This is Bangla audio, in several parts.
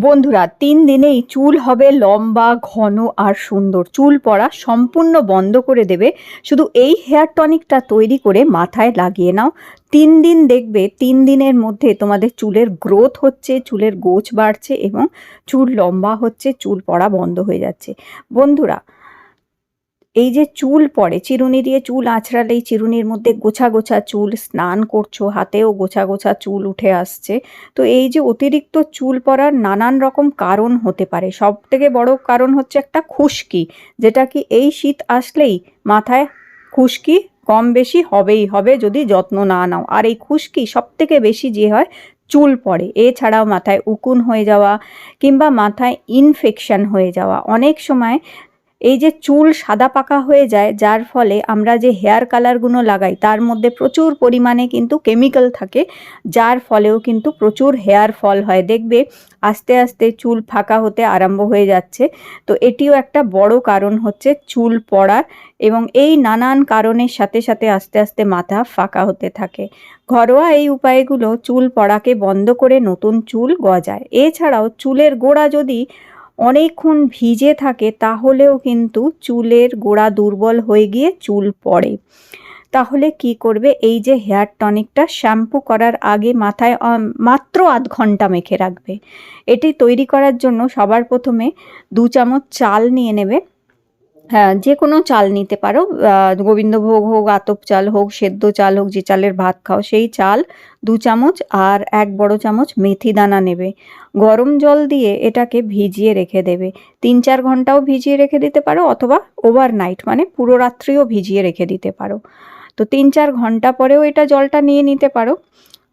বন্ধুরা, তিন দিনেই চুল হবে লম্বা, ঘন আর সুন্দর। চুল পড়া সম্পূর্ণ বন্ধ করে দেবে। শুধু এই হেয়ার টনিকটা তৈরি করে মাথায় লাগিয়ে নাও। তিন দিন দেখবে, তিন দিনের মধ্যে তোমাদের চুলের গ্রোথ হচ্ছে, চুলের গোছ বাড়ছে এবং চুল লম্বা হচ্ছে, চুল পড়া বন্ধ হয়ে যাচ্ছে। বন্ধুরা এই যে চুল পড়ে, চিরুনি দিয়ে চুল আঁচড়ালেই চিরুনির মধ্যে গোছা গোছা চুল স্নান করছ, হাতেও গোছা গোছা চুল উঠে আসছে। তো এই যে অতিরিক্ত চুল পড়ার নানান রকম কারণ হতে পারে। সব থেকে বড় কারণ হচ্ছে একটা খুশকি, যেটা কি এই শীত আসলেই মাথায় খুশকি কম বেশি হবেই হবে যদি যত্ন না নাও। আর এই খুশকি সব থেকে বেশি যে হয় চুল পড়ে, এছাড়াও মাথায় উকুন হয়ে যাওয়া কিংবা মাথায় ইনফেকশন হয়ে যাওয়া। অনেক সময় এই যে চুল সাদা পাকা হয়ে যায়, যার ফলে আমরা যে হেয়ার কালারগুলো লাগাই, তার মধ্যে প্রচুর পরিমাণে কিন্তু কেমিক্যাল থাকে, যার ফলেও কিন্তু প্রচুর হেয়ার ফল হয়। দেখবে আস্তে আস্তে চুল ফাঁকা হতে আরম্ভ হয়ে যাচ্ছে। তো এটিও একটা বড় কারণ হচ্ছে চুল পড়ার এবং এই নানান কারণের সাথে সাথে আস্তে আস্তে মাথা ফাঁকা হতে থাকে। ঘরোয়া এই উপায়গুলো চুল পড়াকে বন্ধ করে নতুন চুল গজায়। এছাড়াও চুলের গোড়া যদি অনেকক্ষণ ভিজে থাকে তাহলেও কিন্তু চুলের গোড়া দুর্বল হয়ে গিয়ে চুল পড়ে। তাহলে কি করবে? এই যে হেয়ার টনিকটা শ্যাম্পু করার আগে মাথায় মাত্র আধ ঘণ্টা মেখে রাখবে। এটি তৈরি করার জন্য সবার প্রথমে দু চামচ চাল নিয়ে নেবে। হ্যাঁ যে কোনো চাল নিতে পারো। গোবিন্দভোগ হোক, আতপ চাল হোক, সেদ্ধ চাল হোক, যে চালের ভাত খাও, সেই চাল দু চামচ আর এক বড় চামচ মেথি দানা নেবে। গরম জল দিয়ে এটাকে ভিজিয়ে রেখে দেবে। তিন চার ঘন্টাও ভিজিয়ে রেখে দিতে পারো অথবা ওভারনাইট মানে পুরো রাত্রিও ভিজিয়ে রেখে দিতে পারো। তো তিন চার ঘণ্টা পরেও এটা জলটা নিয়ে নিতে পারো।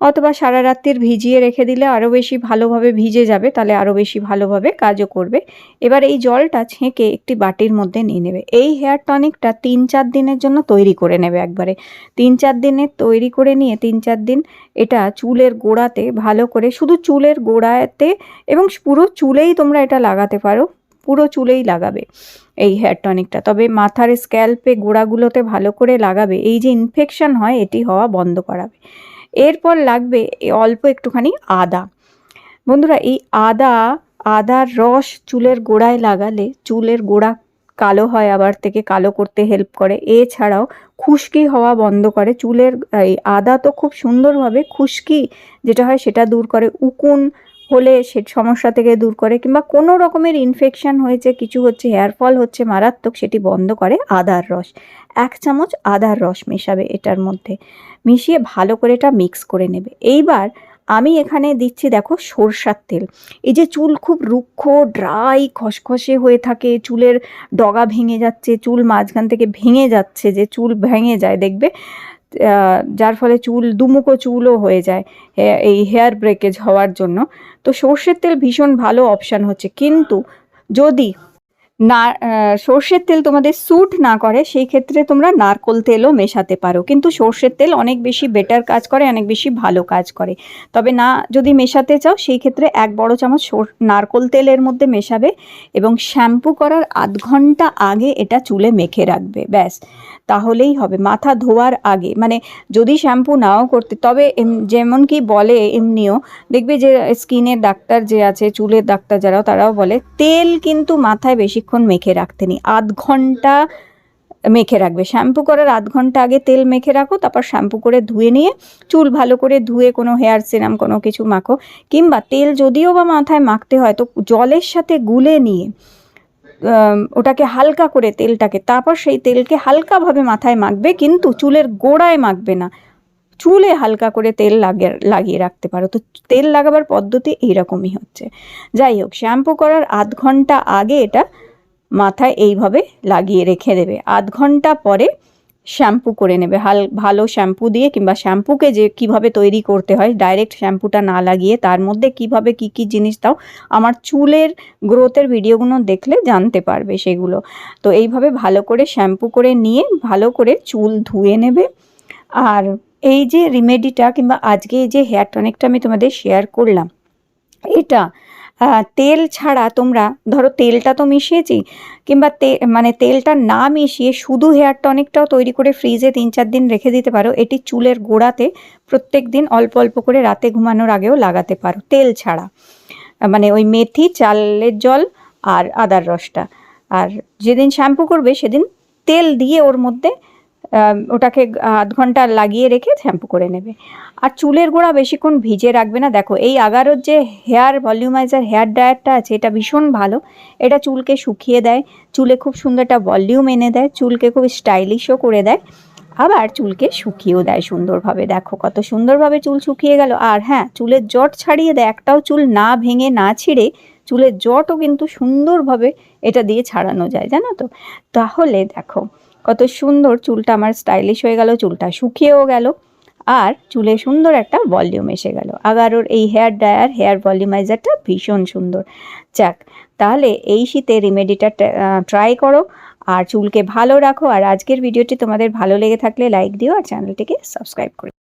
অথবা সারা রাত্রির ভিজিয়ে রেখে দিলে আরও বেশি ভালোভাবে ভিজে যাবে, তাহলে আরও বেশি ভালোভাবে কাজও করবে। এবার এই জলটা ছেঁকে একটি বাটির মধ্যে নিয়ে নেবে। এই হেয়ার টনিকটা তিন চার দিনের জন্য তৈরি করে নেবে একবারে। তিন চার দিনের তৈরি করে নিয়ে তিন চার দিন এটা চুলের গোড়াতে ভালো করে, শুধু চুলের গোড়াতে এবং পুরো চুলেই তোমরা এটা লাগাতে পারো, পুরো চুলেই লাগাবে এই হেয়ার টনিকটা। তবে মাথার স্ক্যাল্পে গোড়াগুলোতে ভালো করে লাগাবে, এই যে ইনফেকশন হয়, এটি হওয়া বন্ধ করাবে। এরপর লাগবে অল্প একটুখানি আদা। বন্ধুরা, এই আদা, আদার রস চুলের গোড়ায় লাগালে চুলের গোড়া কালো হয়, আবার থেকে কালো করতে হেল্প করে। এছাড়াও খুশকি হওয়া বন্ধ করে। চুলের, এই আদা তো খুব সুন্দরভাবে খুশকি যেটা হয় সেটা দূর করে। উকুন হলে সে সমস্যা থেকে দূর করে কিংবা কোনো রকমের ইনফেকশন হয়েছে, কিছু হচ্ছে হেয়ার ফল হচ্ছে, মারাত্মক সেটি বন্ধ করে আদার রস। এক চামচ আদার রস মেশাবে এটার মধ্যে। মিশিয়ে ভালো করে এটা মিক্স করে নেবে। এইবার আমি এখানে দিচ্ছি দেখো সরষার তেল। এই যে চুল খুব রুক্ষ ড্রাই খসখসে হয়ে থাকে, চুলের ডগা ভেঙে যাচ্ছে, চুল মাঝখান থেকে ভেঙে যাচ্ছে, যে চুল ভেঙে যায়, দেখবে যার ফলে চুল, দুমুখো চুলও হয়ে যায় এই হেয়ার ব্রেকেজ হওয়ার জন্য। তো সর্ষের তেল ভীষণ ভালো অপশান হচ্ছে। কিন্তু যদি না সর্ষের তেল তোমাদের স্যুট না করে, সেই ক্ষেত্রে তোমরা নারকোল তেলও মেশাতে পারো। কিন্তু সর্ষের তেল অনেক বেশি বেটার কাজ করে, অনেক বেশি ভালো কাজ করে। তবে না, যদি মেশাতে চাও, সেই ক্ষেত্রে এক বড় চামচ নারকোল তেলের মধ্যে মেশাবে এবং শ্যাম্পু করার আধ ঘণ্টা আগে এটা চুলে মেখে রাখবে, ব্যাস। তাহলেই হবে। মাথা ধোয়ার আগে মানে যদি শ্যাম্পু নাও করতে, তবে যেমন কি বলে এমনিও, দেখবে যে স্কিনের ডাক্তার যে আছে, চুলের ডাক্তার যারাও, তারাও বলে, তেল কিন্তু মাথায় বেশিক্ষণ মেখে রাখতে নি আধ ঘণ্টা মেখে রাখবে। শ্যাম্পু করার আধ ঘণ্টা আগে তেল মেখে রাখো, তারপর শ্যাম্পু করে ধুয়ে নিয়ে চুল ভালো করে ধুয়ে কোনো হেয়ার সিরাম, কোনো কিছু মাখো। কিংবা তেল যদিও বা মাথায় মাখতে হয়, তো জলের সাথে গুলে নিয়ে ওটাকে হালকা করে তেলটাকে, তারপর সেই তেলকে হালকাভাবে মাথায় মাখবে, কিন্তু চুলের গোড়ায় মাখবে না। চুলে হালকা করে তেল লাগিয়ে লাগিয়ে রাখতে পারো। তো তেল লাগাবার পদ্ধতি এইরকমই হচ্ছে। যাই হোক, শ্যাম্পু করার আধ ঘণ্টা আগে এটা মাথায় এইভাবে লাগিয়ে রেখে দেবে। আধ ঘণ্টা পরে শ্যাম্পু করে নেবে। হাল, ভালো শ্যাম্পু দিয়ে কিংবা শ্যাম্পুকে যে কীভাবে তৈরি করতে হয়, ডাইরেক্ট শ্যাম্পুটা না লাগিয়ে তার মধ্যে কীভাবে কি কি জিনিস দাও, আমার চুলের গ্রোথের ভিডিওগুলো দেখলে জানতে পারবে সেগুলো। তো এইভাবে ভালো করে শ্যাম্পু করে নিয়ে ভালো করে চুল ধুয়ে নেবে। আর এই যে রিমেডিটা কিংবা আজকে এই যে হেয়ার টনিকটা আমি তোমাদের শেয়ার করলাম, এটা তেল ছাড়া তোমরা, ধরো তেলটা তো মিশিয়েছি, কিংবা তে মানে তেলটা না মিশিয়ে শুধু হেয়ার টনিকটাও তৈরি করে ফ্রিজে তিন চার দিন রেখে দিতে পারো। এটি চুলের গোড়াতে প্রত্যেক দিন অল্প অল্প করে রাতে ঘুমানোর আগেও লাগাতে পারো, তেল ছাড়া। মানে ওই মেথি, চালের জল আর আদার রসটা। আর যেদিন শ্যাম্পু করবে, সেদিন তেল দিয়ে ওর মধ্যে ওটাকে আধ ঘণ্টা লাগিয়ে রেখে শ্যাম্পু করে নেবে। আর চুলের গোড়া বেশিক্ষণ ভিজে রাখবে না। দেখো, এই আগারোর যে হেয়ার ভলিউমাইজার, হেয়ার ড্রায়ারটা আছে, এটা ভীষণ ভালো। এটা চুলকে শুকিয়ে দেয়, চুলে খুব সুন্দর একটা ভলিউম এনে দেয়, চুলকে খুব স্টাইলিশও করে দেয়, আবার চুলকে শুকিয়েও দেয় সুন্দরভাবে। দেখো, কত সুন্দরভাবে চুল শুকিয়ে গেল। আর হ্যাঁ চুলের জট ছাড়িয়ে দেয়, একটাও চুল না ভেঙে না ছিঁড়ে, চুলের জটও কিন্তু সুন্দরভাবে এটা দিয়ে ছাড়ানো যায়, জানো তো? তাহলে দেখো কত সুন্দর চুলটা আমার স্টাইলিশ হয়ে গেল, চুলটা শুকিয়েও গেল, আর চুলে সুন্দর একটা ভলিউম এসে গেল। আগারোর এই হেয়ার ড্রায়ার হেয়ার ভলিউমাইজারটা ভীষণ সুন্দর। যাক, তাহলে এই শীতে রেমেডিটা ট্রাই করো, আর চুলকে ভালো রাখো, আর আজকের ভিডিওটি তোমাদের ভালো লেগে থাকলে লাইক দিও, আর চ্যানেলটিকে সাবস্ক্রাইব করে